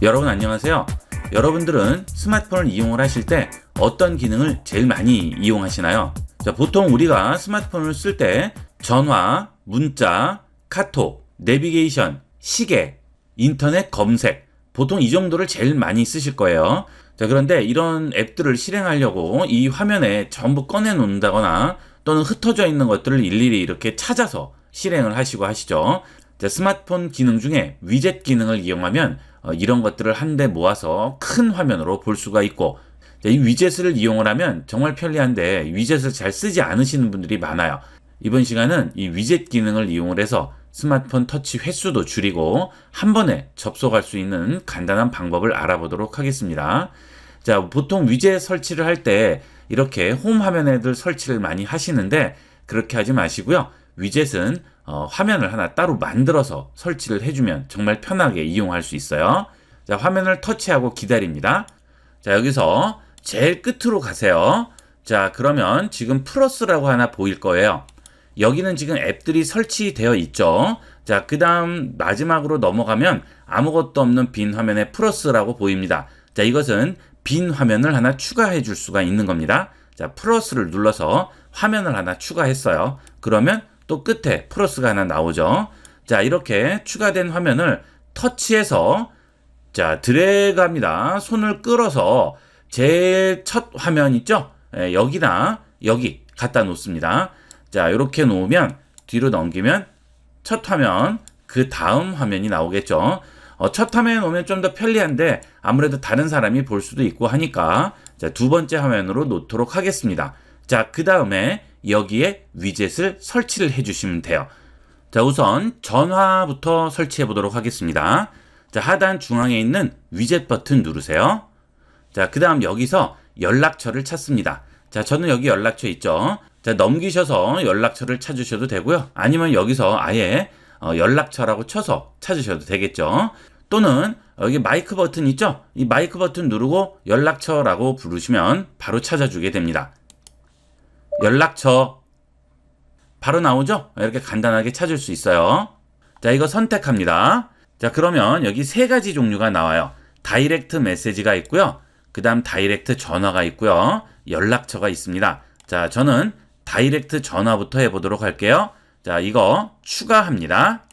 여러분 안녕하세요. 여러분들은 스마트폰을 이용을 하실 때 어떤 기능을 제일 많이 이용하시나요? 자, 보통 우리가 스마트폰을 쓸 때 전화, 문자, 카톡, 내비게이션, 시계, 인터넷 검색, 보통 이 정도를 제일 많이 쓰실 거예요. 자, 그런데 이런 앱들을 실행하려고 이 화면에 전부 꺼내 놓는다거나 또는 흩어져 있는 것들을 일일이 이렇게 찾아서 실행을 하시고 하시죠. 자, 스마트폰 기능 중에 위젯 기능을 이용하면 어, 이런 것들을 한데 모아서 큰 화면으로 볼 수가 있고 자, 이 위젯을 이용을 하면 정말 편리한데 위젯을 잘 쓰지 않으시는 분들이 많아요. 이번 시간은 이 위젯 기능을 이용을 해서 스마트폰 터치 횟수도 줄이고 한 번에 접속할 수 있는 간단한 방법을 알아보도록 하겠습니다. 자, 보통 위젯 설치를 할 때 이렇게 홈 화면에들 설치를 많이 하시는데 그렇게 하지 마시고요. 위젯은 어, 화면을 하나 따로 만들어서 설치를 해주면 정말 편하게 이용할 수 있어요. 자, 화면을 터치하고 기다립니다. 자, 여기서 제일 끝으로 가세요. 자, 그러면 지금 플러스라고 하나 보일 거예요. 여기는 지금 앱들이 설치되어 있죠. 자, 그 다음 마지막으로 넘어가면 아무것도 없는 빈 화면에 플러스라고 보입니다. 자, 이것은 빈 화면을 하나 추가해 줄 수가 있는 겁니다. 자, 플러스를 눌러서 화면을 하나 추가했어요. 그러면 또 끝에 플러스가 하나 나오죠. 자, 이렇게 추가된 화면을 터치해서 자, 드래그 합니다. 손을 끌어서 제일 첫 화면 있죠? 예, 여기나 여기 갖다 놓습니다. 자, 이렇게 놓으면 뒤로 넘기면 첫 화면, 그 다음 화면이 나오겠죠. 어, 첫 화면에 놓으면 좀 더 편리한데 아무래도 다른 사람이 볼 수도 있고 하니까 자, 두 번째 화면으로 놓도록 하겠습니다. 자, 그 다음에 여기에 위젯을 설치를 해주시면 돼요. 자, 우선 전화부터 설치해 보도록 하겠습니다. 자, 하단 중앙에 있는 위젯 버튼 누르세요. 자, 그 다음 여기서 연락처를 찾습니다. 자, 저는 여기 연락처 있죠. 자, 넘기셔서 연락처를 찾으셔도 되고요. 아니면 여기서 아예 어, 연락처라고 쳐서 찾으셔도 되겠죠. 또는 여기 마이크 버튼 있죠? 이 마이크 버튼 누르고 연락처라고 부르시면 바로 찾아주게 됩니다. 연락처 바로 나오죠? 이렇게 간단하게 찾을 수 있어요. 자, 이거 선택합니다. 자, 그러면 여기 세 가지 종류가 나와요. 다이렉트 메시지가 있고요. 그 다음 다이렉트 전화가 있고요. 연락처가 있습니다. 자, 저는 다이렉트 전화부터 해보도록 할게요. 자, 이거 추가합니다.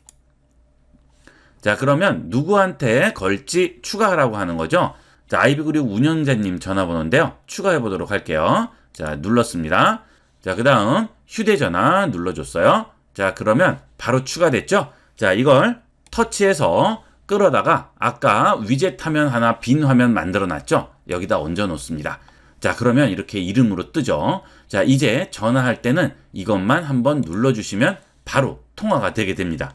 자, 그러면 누구한테 걸지 추가하라고 하는 거죠. 자, 아이비그룹 운영자님 전화번호인데요. 추가해 보도록 할게요. 자, 눌렀습니다. 자, 그 다음 휴대전화 눌러줬어요. 자, 그러면 바로 추가됐죠? 자, 이걸 터치해서 끌어다가 아까 위젯 화면 하나 빈 화면 만들어 놨죠? 여기다 얹어 놓습니다. 자, 그러면 이렇게 이름으로 뜨죠? 자, 이제 전화할 때는 이것만 한번 눌러주시면 바로 통화가 되게 됩니다.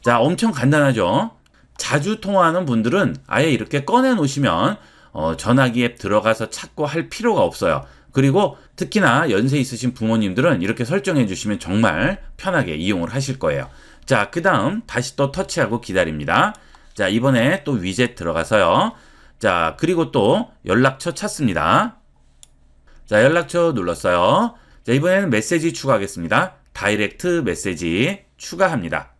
자, 엄청 간단하죠? 자주 통화하는 분들은 아예 이렇게 꺼내 놓으시면 어, 전화기 앱 들어가서 찾고 할 필요가 없어요. 그리고 특히나 연세 있으신 부모님들은 이렇게 설정해 주시면 정말 편하게 이용을 하실 거예요. 자, 그 다음 다시 또 터치하고 기다립니다. 자, 이번에 또 위젯 들어가서요. 자, 그리고 또 연락처 찾습니다. 자, 연락처 눌렀어요. 자, 이번에는 메시지 추가하겠습니다. 다이렉트 메시지 추가합니다.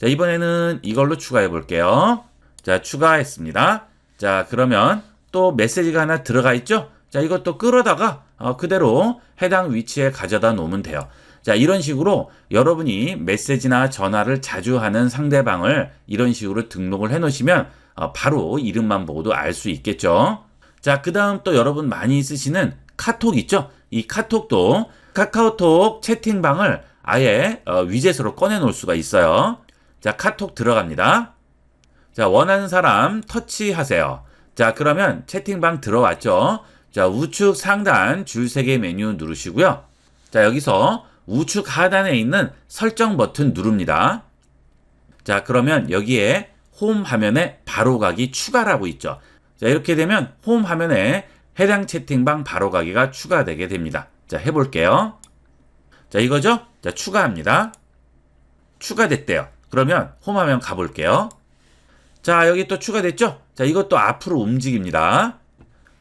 자, 이번에는 이걸로 추가해 볼게요. 자, 추가했습니다. 자, 그러면 또 메시지가 하나 들어가 있죠? 자, 이것도 끌어다가 어, 그대로 해당 위치에 가져다 놓으면 돼요. 자, 이런 식으로 여러분이 메시지나 전화를 자주 하는 상대방을 이런 식으로 등록을 해 놓으시면 어, 바로 이름만 보고도 알 수 있겠죠. 자, 그 다음 또 여러분 많이 쓰시는 카톡 있죠? 이 카톡도 카카오톡 채팅방을 아예 어, 위젯으로 꺼내 놓을 수가 있어요. 자, 카톡 들어갑니다. 자, 원하는 사람 터치하세요. 자, 그러면 채팅방 들어왔죠? 자, 우측 상단 줄 3개 메뉴 누르시고요. 자, 여기서 우측 하단에 있는 설정 버튼 누릅니다. 자, 그러면 여기에 홈 화면에 바로가기 추가라고 있죠. 자, 이렇게 되면 홈 화면에 해당 채팅방 바로가기가 추가되게 됩니다. 자, 해볼게요. 자, 이거죠? 자, 추가합니다. 추가됐대요. 그러면 홈 화면 가볼게요. 자, 여기 또 추가됐죠? 자, 이것도 앞으로 움직입니다.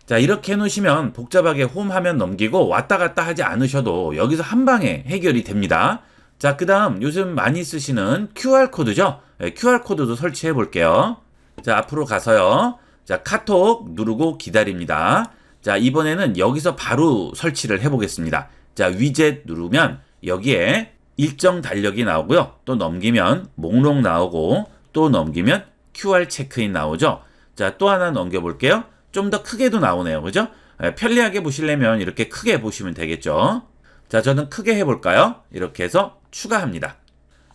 자, 이렇게 해놓으시면 복잡하게 홈 화면 넘기고 왔다 갔다 하지 않으셔도 여기서 한 방에 해결이 됩니다. 자, 그 다음 요즘 많이 쓰시는 QR코드죠? 네, QR코드도 설치해 볼게요. 자, 앞으로 가서요. 자, 카톡 누르고 기다립니다. 자, 이번에는 여기서 바로 설치를 해보겠습니다. 자, 위젯 누르면 여기에 일정 달력이 나오고요. 또 넘기면 목록 나오고 또 넘기면 QR 체크인 나오죠. 자, 또 하나 넘겨볼게요. 좀 더 크게도 나오네요. 그죠? 예, 편리하게 보시려면 이렇게 크게 보시면 되겠죠. 자, 저는 크게 해볼까요? 이렇게 해서 추가합니다.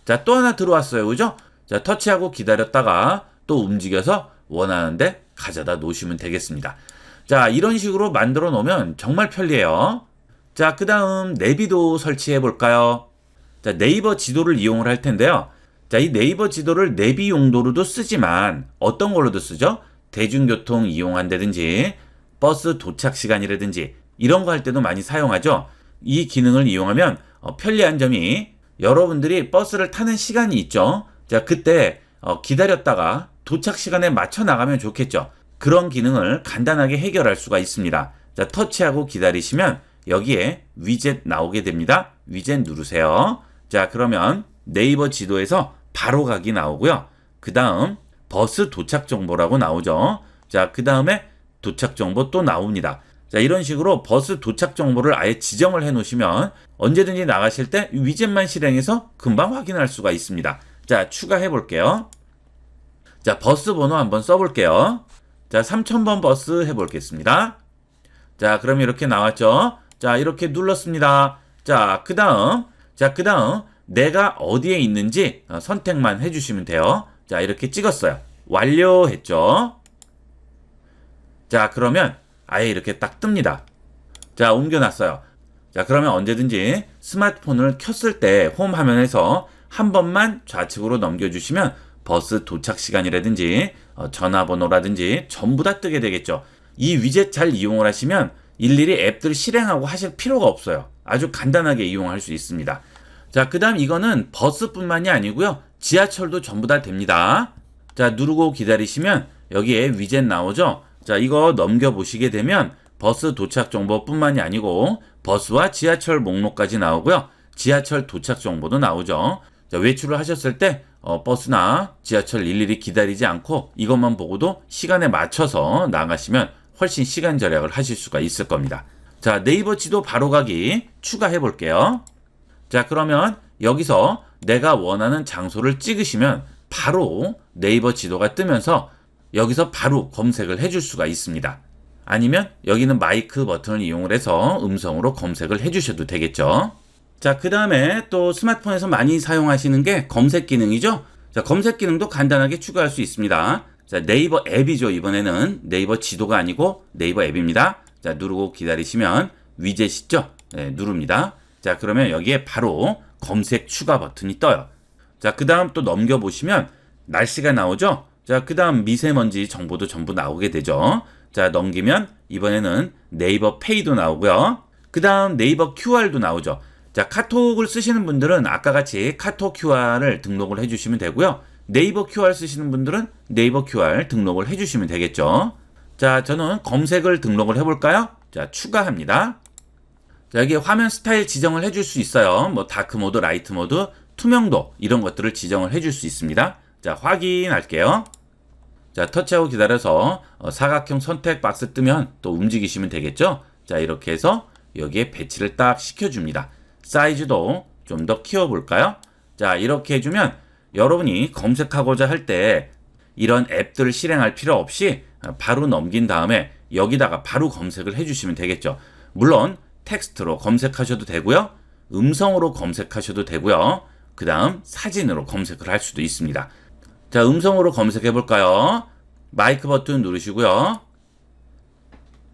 자, 또 하나 들어왔어요. 그죠? 자, 터치하고 기다렸다가 또 움직여서 원하는데 가져다 놓으시면 되겠습니다. 자, 이런 식으로 만들어 놓으면 정말 편리해요. 자, 그 다음 내비도 설치해 볼까요? 자, 네이버 지도를 이용을 할 텐데요. 자, 이 네이버 지도를 내비 용도로도 쓰지만 어떤 걸로도 쓰죠? 대중교통 이용한다든지 버스 도착 시간이라든지 이런 거 할 때도 많이 사용하죠. 이 기능을 이용하면 어, 편리한 점이 여러분들이 버스를 타는 시간이 있죠. 자, 그때 어, 기다렸다가 도착 시간에 맞춰 나가면 좋겠죠. 그런 기능을 간단하게 해결할 수가 있습니다. 자, 터치하고 기다리시면 여기에 위젯 나오게 됩니다. 위젯 누르세요. 자, 그러면 네이버 지도에서 바로 가기 나오고요. 그 다음 버스 도착 정보라고 나오죠. 자, 그 다음에 도착 정보 또 나옵니다. 자, 이런 식으로 버스 도착 정보를 아예 지정을 해 놓으시면 언제든지 나가실 때 위젯만 실행해서 금방 확인할 수가 있습니다. 자, 추가해 볼게요. 자, 버스 번호 한번 써 볼게요. 자, 3000번 버스 해 보겠습니다. 자, 그럼 이렇게 나왔죠? 자, 이렇게 눌렀습니다. 자, 그 다음, 자, 그 다음, 내가 어디에 있는지 어, 선택만 해주시면 돼요. 자, 이렇게 찍었어요. 완료했죠? 자, 그러면 아예 이렇게 딱 뜹니다. 자, 옮겨놨어요. 자, 그러면 언제든지 스마트폰을 켰을 때 홈 화면에서 한 번만 좌측으로 넘겨주시면 버스 도착 시간이라든지 어, 전화번호라든지 전부 다 뜨게 되겠죠. 이 위젯 잘 이용을 하시면 일일이 앱들 실행하고 하실 필요가 없어요. 아주 간단하게 이용할 수 있습니다. 자, 그 다음 이거는 버스뿐만이 아니고요. 지하철도 전부 다 됩니다. 자, 누르고 기다리시면 여기에 위젯 나오죠? 자, 이거 넘겨보시게 되면 버스 도착 정보뿐만이 아니고 버스와 지하철 목록까지 나오고요. 지하철 도착 정보도 나오죠. 자, 외출을 하셨을 때 어, 버스나 지하철 일일이 기다리지 않고 이것만 보고도 시간에 맞춰서 나가시면 훨씬 시간 절약을 하실 수가 있을 겁니다. 자, 네이버 지도 바로 가기 추가해 볼게요. 자, 그러면 여기서 내가 원하는 장소를 찍으시면 바로 네이버 지도가 뜨면서 여기서 바로 검색을 해줄 수가 있습니다. 아니면 여기는 마이크 버튼을 이용을 해서 음성으로 검색을 해주셔도 되겠죠. 자, 그 다음에 또 스마트폰에서 많이 사용하시는 게 검색 기능이죠. 자, 검색 기능도 간단하게 추가할 수 있습니다. 자, 네이버 앱이죠. 이번에는 네이버 지도가 아니고 네이버 앱입니다. 자, 누르고 기다리시면 위젯 있죠? 네, 누릅니다. 자, 그러면 여기에 바로 검색 추가 버튼이 떠요. 자, 그 다음 또 넘겨보시면 날씨가 나오죠? 자, 그 다음 미세먼지 정보도 전부 나오게 되죠. 자, 넘기면 이번에는 네이버 페이도 나오고요. 그 다음 네이버 QR도 나오죠. 자, 카톡을 쓰시는 분들은 아까 같이 카톡 QR을 등록을 해주시면 되고요. 네이버 QR 쓰시는 분들은 네이버 QR 등록을 해주시면 되겠죠. 자, 저는 검색을 등록을 해볼까요? 자, 추가합니다. 자, 여기 화면 스타일 지정을 해줄 수 있어요. 뭐 다크 모드, 라이트 모드, 투명도 이런 것들을 지정을 해줄 수 있습니다. 자, 확인할게요. 자, 터치하고 기다려서 어, 사각형 선택 박스 뜨면 또 움직이시면 되겠죠? 자, 이렇게 해서 여기에 배치를 딱 시켜줍니다. 사이즈도 좀 더 키워볼까요? 자, 이렇게 해주면 여러분이 검색하고자 할 때 이런 앱들을 실행할 필요 없이 바로 넘긴 다음에 여기다가 바로 검색을 해주시면 되겠죠. 물론 텍스트로 검색하셔도 되고요. 음성으로 검색하셔도 되고요. 그 다음 사진으로 검색을 할 수도 있습니다. 자, 음성으로 검색해 볼까요? 마이크 버튼 누르시고요.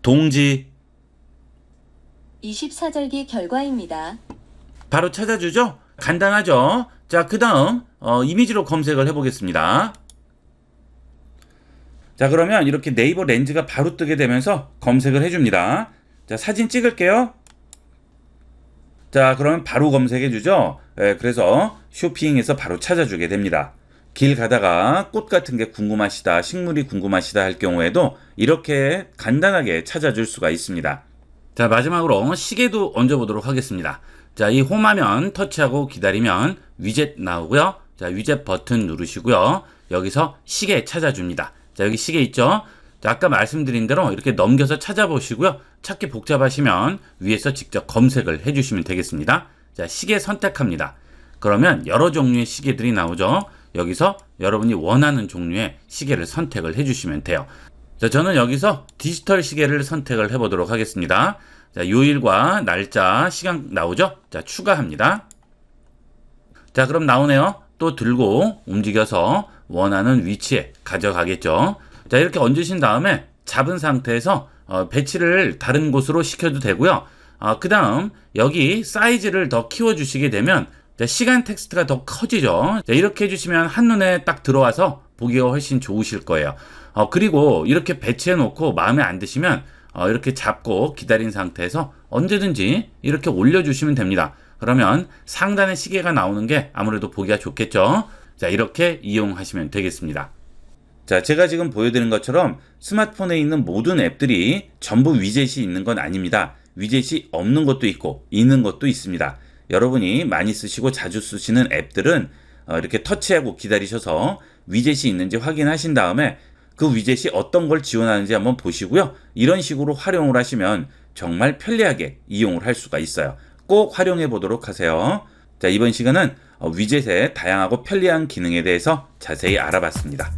동지 24절기 결과입니다. 바로 찾아주죠? 간단하죠? 자, 그 다음, 어, 이미지로 검색을 해보겠습니다. 자, 그러면 이렇게 네이버 렌즈가 바로 뜨게 되면서 검색을 해줍니다. 자, 사진 찍을게요. 자, 그러면 바로 검색해 주죠? 예, 그래서 쇼핑에서 바로 찾아주게 됩니다. 길 가다가 꽃 같은 게 궁금하시다, 식물이 궁금하시다 할 경우에도 이렇게 간단하게 찾아줄 수가 있습니다. 자, 마지막으로 시계도 얹어보도록 하겠습니다. 자, 이 홈화면 터치하고 기다리면 위젯 나오고요. 자, 위젯 버튼 누르시고요. 여기서 시계 찾아줍니다. 자, 여기 시계 있죠? 자, 아까 말씀드린 대로 이렇게 넘겨서 찾아보시고요. 찾기 복잡하시면 위에서 직접 검색을 해주시면 되겠습니다. 자, 시계 선택합니다. 그러면 여러 종류의 시계들이 나오죠. 여기서 여러분이 원하는 종류의 시계를 선택을 해주시면 돼요. 자, 저는 여기서 디지털 시계를 선택을 해보도록 하겠습니다. 자, 요일과 날짜, 시간 나오죠? 자, 추가합니다. 자, 그럼 나오네요. 또 들고 움직여서 원하는 위치에 가져가겠죠. 자, 이렇게 얹으신 다음에 잡은 상태에서 어, 배치를 다른 곳으로 시켜도 되고요. 어, 그 다음 여기 사이즈를 더 키워주시게 되면 자, 시간 텍스트가 더 커지죠. 자, 이렇게 해주시면 한눈에 딱 들어와서 보기가 훨씬 좋으실 거예요. 어, 그리고 이렇게 배치해 놓고 마음에 안 드시면 어, 이렇게 잡고 기다린 상태에서 언제든지 이렇게 올려주시면 됩니다. 그러면 상단에 시계가 나오는 게 아무래도 보기가 좋겠죠. 자, 이렇게 이용하시면 되겠습니다. 자, 제가 지금 보여드린 것처럼 스마트폰에 있는 모든 앱들이 전부 위젯이 있는 건 아닙니다. 위젯이 없는 것도 있고 있는 것도 있습니다. 여러분이 많이 쓰시고 자주 쓰시는 앱들은 어, 이렇게 터치하고 기다리셔서 위젯이 있는지 확인하신 다음에 그 위젯이 어떤 걸 지원하는지 한번 보시고요. 이런 식으로 활용을 하시면 정말 편리하게 이용을 할 수가 있어요. 꼭 활용해 보도록 하세요. 자, 이번 시간은 어, 위젯의 다양하고 편리한 기능에 대해서 자세히 알아봤습니다.